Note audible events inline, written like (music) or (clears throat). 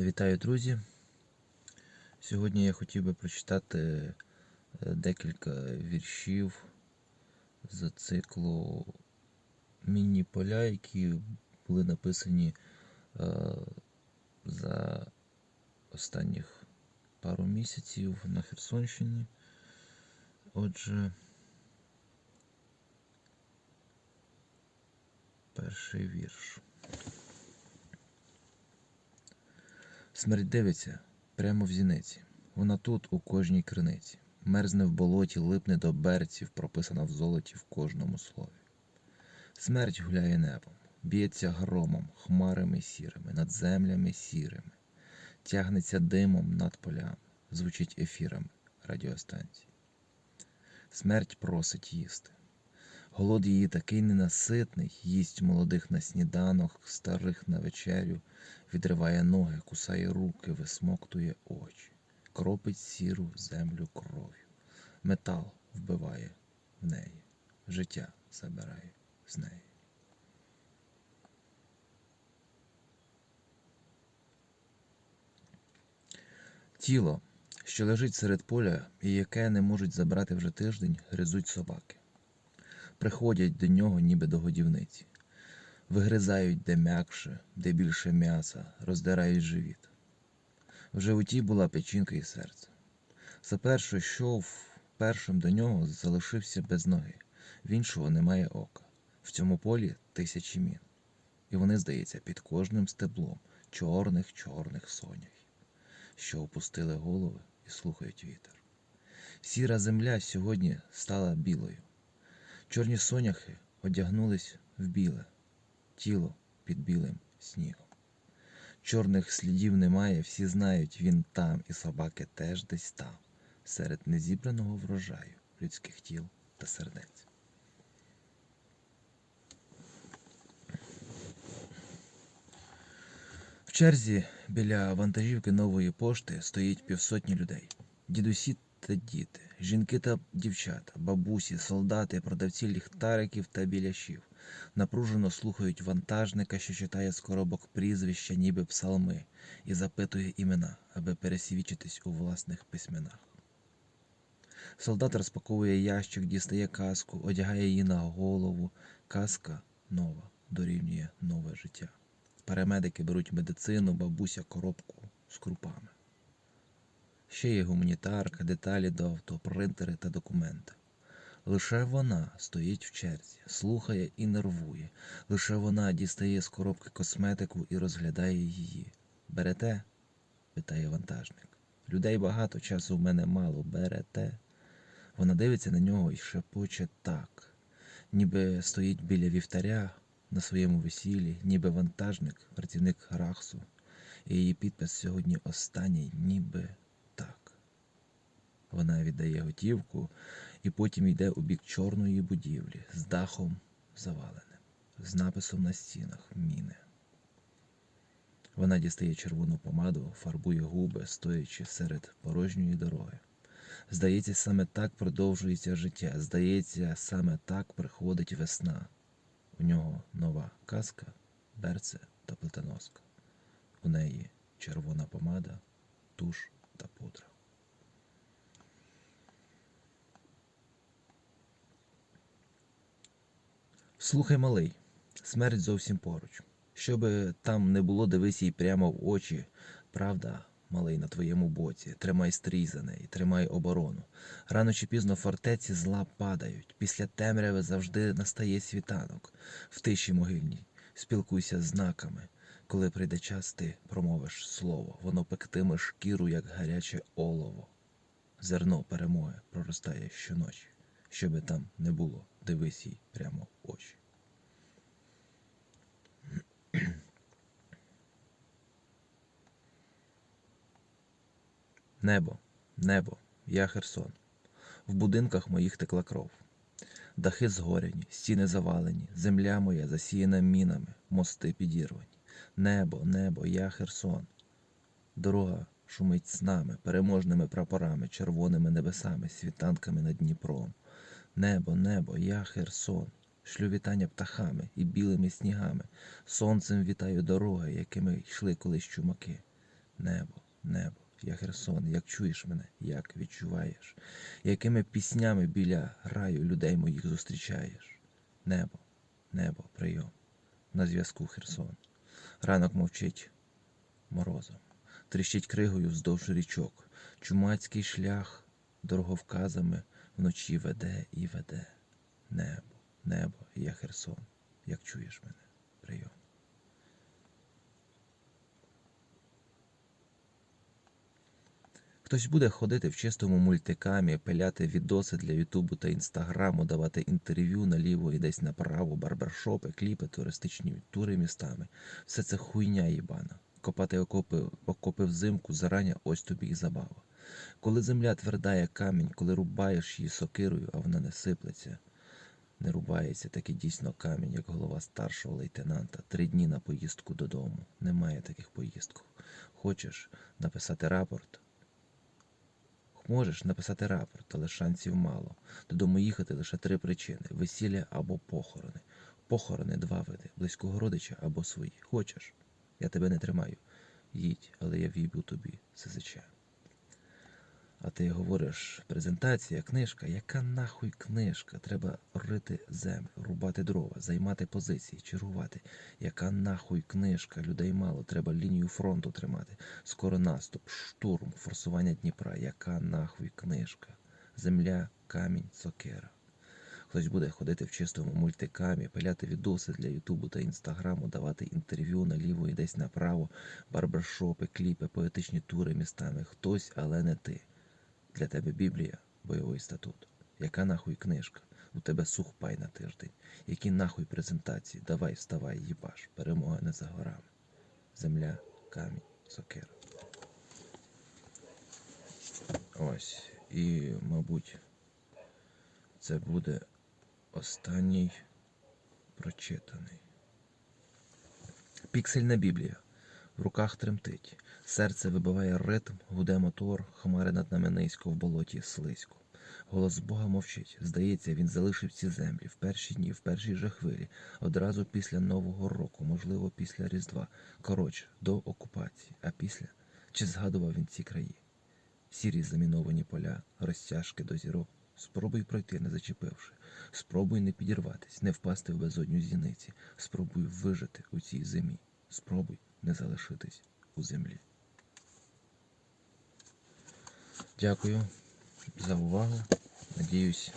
Вітаю, друзі! Сьогодні я хотів би прочитати е, декілька віршів з циклу міні-поля, які були написані е, за останніх пару місяців на Херсонщині. Отже, перший вірш. Смерть дивиться прямо в зіниці. Вона тут, у кожній криниці. Мерзне в болоті, липне до берців, прописана в золоті в кожному слові. Смерть гуляє небом, б'ється громом, хмарами сірими, над землями сірими, тягнеться димом над полями, звучить ефірами радіостанції. Смерть просить їсти. Голод її такий ненаситний, їсть молодих на сніданок, старих на вечерю, відриває ноги, кусає руки, висмоктує очі, кропить сіру землю кров'ю. Метал вбиває в неї, життя забирає з неї. Тіло, що лежить серед поля і яке не можуть забрати вже тиждень, гризуть собаки. Приходять до нього, ніби до годівниці. Вигризають де м'якше, де більше м'яса, роздирають живіт. В животі була печінка і серце. Сапер, що першим до нього, залишився без ноги, в іншого немає ока. В цьому полі тисячі мін. І вони, здається, під кожним стеблом чорних чорних соняхів, що опустили голови і слухають вітер. Сіра земля сьогодні стала білою. Чорні соняхи одягнулись в біле, тіло під білим снігом. Чорних слідів немає, всі знають, він там, і собаки теж десь там, серед незібраного врожаю людських тіл та сердець. В черзі біля вантажівки нової пошти стоїть півсотні людей. Дідусі та діти, жінки та дівчата, бабусі, солдати, продавці ліхтариків та біляшів напружено слухають вантажника, що читає з коробок прізвища, ніби псалми, і запитує імена, аби пересвідчитись у власних письменах. Солдат розпаковує ящик, дістає каску, одягає її на голову. Каска нова, дорівнює нове життя. Парамедики беруть медицину, бабуся коробку з крупами. Ще є гуманітарка, деталі до авто, принтери та документи. Лише вона стоїть в черзі, слухає і нервує. Лише вона дістає з коробки косметику і розглядає її. Берете? питає вантажник. Людей багато, часу в мене мало. Берете. Вона дивиться на нього і шепоче так, ніби стоїть біля вівтаря на своєму весіллі, ніби вантажник, працівник Рахсу, і її підпис сьогодні останній, ніби. Вона віддає готівку і потім йде у бік чорної будівлі з дахом заваленим, з написом на стінах міни. Вона дістає червону помаду, фарбує губи, стоячи серед порожньої дороги. Здається, саме так продовжується життя. Здається, саме так приходить весна. У нього нова каска, берце та плитоноска. У неї червона помада, туш та пудра. Слухай, малий, смерть зовсім поруч. Щоби там не було, дивись їй прямо в очі. Правда, малий, на твоєму боці. Тримай стрій за неї, тримай оборону. Рано чи пізно фортеці зла падають. Після темряви завжди настає світанок. В тиші могильній. Спілкуйся з знаками. Коли прийде час, ти промовиш слово. Воно пектиме шкіру, як гаряче олово. Зерно перемоги проростає щоночі. Щоби там не було, дивись їй прямо в очі. (clears throat) Небо, небо, я Херсон. В будинках моїх текла кров. Дахи згоряні, стіни завалені, земля моя засіяна мінами, мости підірвані. Небо, небо, я Херсон. Дорога шумить з нами, переможними прапорами, червоними небесами, світанками над Дніпром. Небо, небо, я Херсон. Шлю вітання птахами і білими снігами. Сонцем вітаю дороги, якими йшли колись чумаки. небо, небо, я Херсон, як чуєш мене, як відчуваєш, якими піснями біля раю людей моїх зустрічаєш. Небо, небо, прийом. На зв'язку Херсон. Ранок мовчить морозом, тріщить кригою вздовж річок. Чумацький шлях дороговказами вночі веде і веде. Небо, небо, я Херсон, як чуєш мене, прийом. Хтось буде ходити в чистому мультикамі, пиляти відоси для Ютубу та Інстаграму, давати інтерв'ю наліво і десь направо, барбершопи, кліпи, туристичні тури містами. Все це хуйня їбана. Копати окопи, окопи взимку зарані ось тобі і забава. Коли земля тверда, як камінь, коли рубаєш її сокирою, а вона не сиплеться, не рубається, таки дійсно камінь, як голова старшого лейтенанта. Три дні на поїздку додому. Немає таких поїздків. Хочеш написати рапорт? Можеш написати рапорт, але шансів мало. Додому їхати лише три причини: весілля або похорони. Похорони два види: близького родича або свої. Хочеш? Я тебе не тримаю. Їдь, але я в'їбу тобі СЗЧ. Ти говориш, презентація, книжка. Яка нахуй книжка? Треба рити землю, рубати дрова, займати позиції, чергувати. Яка нахуй книжка? Людей мало, треба лінію фронту тримати. Скоро наступ, штурм, форсування Дніпра. Яка нахуй книжка? Земля, камінь, сокира. Хтось буде ходити в чистому мультикамі, пиляти відоси для Ютубу та Інстаграму, давати інтерв'ю наліво і десь направо, барбершопи, кліпи, поетичні тури містами. Хтось, але не ти. Для тебе Біблія, бойовий статут. Яка нахуй книжка? У тебе сухпай на тиждень. Які нахуй презентації? Давай, вставай, їбаш. Перемога не за горами. Земля, камінь, сокира. Ось. І, мабуть, це буде останній прочитаний. Піксельна Біблія. В руках тремтить. Серце вибиває ритм, гуде мотор, хмари над нами низько в болоті слизько. Голос Бога мовчить. Здається, він залишив ці землі в перші дні, в першій же хвилі, одразу після Нового року, можливо, після Різдва. Коротше, до окупації, а після чи згадував він ці краї? Сірі заміновані поля, розтяжки до зірок. Спробуй пройти, не зачепивши. Спробуй не підірватись, не впасти в безодню зіниці. Спробуй вижити у цій зимі. Спробуй не залишитись у землі. Дякую за увагу. Надіюсь.